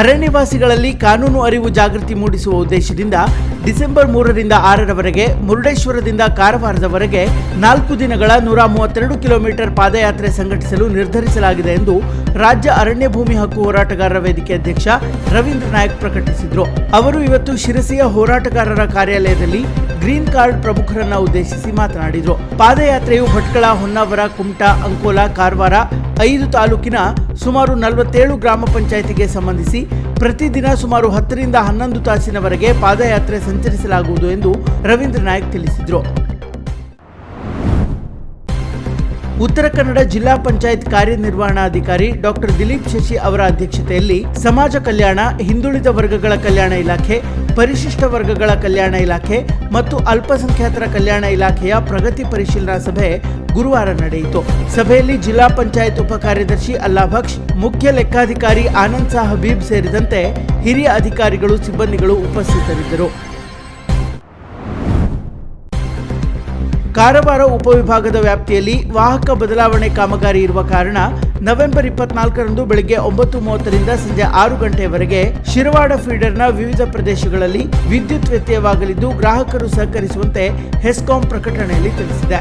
ಅರಣ್ಯವಾಸಿಗಳಲ್ಲಿ ಕಾನೂನು ಅರಿವು ಜಾಗೃತಿ ಮೂಡಿಸುವ ಉದ್ದೇಶದಿಂದ ಡಿಸೆಂಬರ್ ಮೂರರಿಂದ ಆರರವರೆಗೆ ಮುರುಡೇಶ್ವರದಿಂದ ಕಾರವಾರದವರೆಗೆ ನಾಲ್ಕು ದಿನಗಳ ನೂರ ಮೂವತ್ತೆರಡು ಕಿಲೋಮೀಟರ್ ಪಾದಯಾತ್ರೆ ಸಂಘಟಿಸಲು ನಿರ್ಧರಿಸಲಾಗಿದೆ ಎಂದು ರಾಜ್ಯ ಅರಣ್ಯ ಭೂಮಿ ಹಕ್ಕು ಹೋರಾಟಗಾರರ ವೇದಿಕೆ ಅಧ್ಯಕ್ಷ ರವೀಂದ್ರ ನಾಯಕ್ ಪ್ರಕಟಿಸಿದರು. ಅವರು ಇವತ್ತು ಶಿರಸಿಯ ಹೋರಾಟಗಾರರ ಕಾರ್ಯಾಲಯದಲ್ಲಿ ಗ್ರೀನ್ ಕಾರ್ಡ್ ಪ್ರಮುಖರನ್ನ ಉದ್ದೇಶಿಸಿ ಮಾತನಾಡಿದರು. ಪಾದಯಾತ್ರೆಯು ಭಟ್ಕಳ, ಹೊನ್ನಾವರ, ಕುಮಟಾ, ಅಂಕೋಲಾ, ಕಾರವಾರ ಐದು ತಾಲೂಕಿನ ಸುಮಾರು ನಲವತ್ತೇಳು ಗ್ರಾಮ ಪಂಚಾಯಿತಿಗೆ ಸಂಬಂಧಿಸಿ ಪ್ರತಿದಿನ ಸುಮಾರು ಹತ್ತರಿಂದ ಹನ್ನೊಂದು ತಾಸಿನವರೆಗೆ ಪಾದಯಾತ್ರೆ ಸಂಚರಿಸಲಾಗುವುದು ಎಂದು ರವೀಂದ್ರ ನಾಯಕ್ ತಿಳಿಸಿದರು. ಉತ್ತರ ಕನ್ನಡ ಜಿಲ್ಲಾ ಪಂಚಾಯತ್ ಕಾರ್ಯನಿರ್ವಹಣಾಧಿಕಾರಿ ಡಾಕ್ಟರ್ ದಿಲೀಪ್ ಶಶಿ ಅವರ ಅಧ್ಯಕ್ಷತೆಯಲ್ಲಿ ಸಮಾಜ ಕಲ್ಯಾಣ, ಹಿಂದುಳಿದ ವರ್ಗಗಳ ಕಲ್ಯಾಣ ಇಲಾಖೆ, ಪರಿಶಿಷ್ಟ ವರ್ಗಗಳ ಕಲ್ಯಾಣ ಇಲಾಖೆ ಮತ್ತು ಅಲ್ಪಸಂಖ್ಯಾತರ ಕಲ್ಯಾಣ ಇಲಾಖೆಯ ಪ್ರಗತಿ ಪರಿಶೀಲನಾ ಸಭೆ ಗುರುವಾರ ನಡೆಯಿತು. ಸಭೆಯಲ್ಲಿ ಜಿಲ್ಲಾ ಪಂಚಾಯತ್ ಉಪ ಕಾರ್ಯದರ್ಶಿ ಅಲ್ಲಾಭಕ್ಷ್, ಮುಖ್ಯ ಲೆಕ್ಕಾಧಿಕಾರಿ ಆನಂದ್ ಸಾಹಬೀಬ್ ಸೇರಿದಂತೆ ಹಿರಿಯ ಅಧಿಕಾರಿಗಳು, ಸಿಬ್ಬಂದಿಗಳು ಉಪಸ್ಥಿತರಿದ್ದರು. ಕಾರವಾರ ಉಪವಿಭಾಗದ ವ್ಯಾಪ್ತಿಯಲ್ಲಿ ವಾಹಕ ಬದಲಾವಣೆ ಕಾಮಗಾರಿ ಇರುವ ಕಾರಣ ನವೆಂಬರ್ ಇಪ್ಪತ್ನಾಲ್ಕರಂದು ಬೆಳಗ್ಗೆ ಒಂಬತ್ತು ಮೂವತ್ತರಿಂದ ಸಂಜೆ ಆರು ಗಂಟೆಯವರೆಗೆ ಶಿರವಾಡ ಫೀಡರ್ನ ವಿವಿಧ ಪ್ರದೇಶಗಳಲ್ಲಿ ವಿದ್ಯುತ್ ವ್ಯತ್ಯಯವಾಗಲಿದ್ದು ಗ್ರಾಹಕರು ಸಹಕರಿಸುವಂತೆ ಹೆಸ್ಕಾಂ ಪ್ರಕಟಣೆಯಲ್ಲಿ ತಿಳಿಸಿದೆ.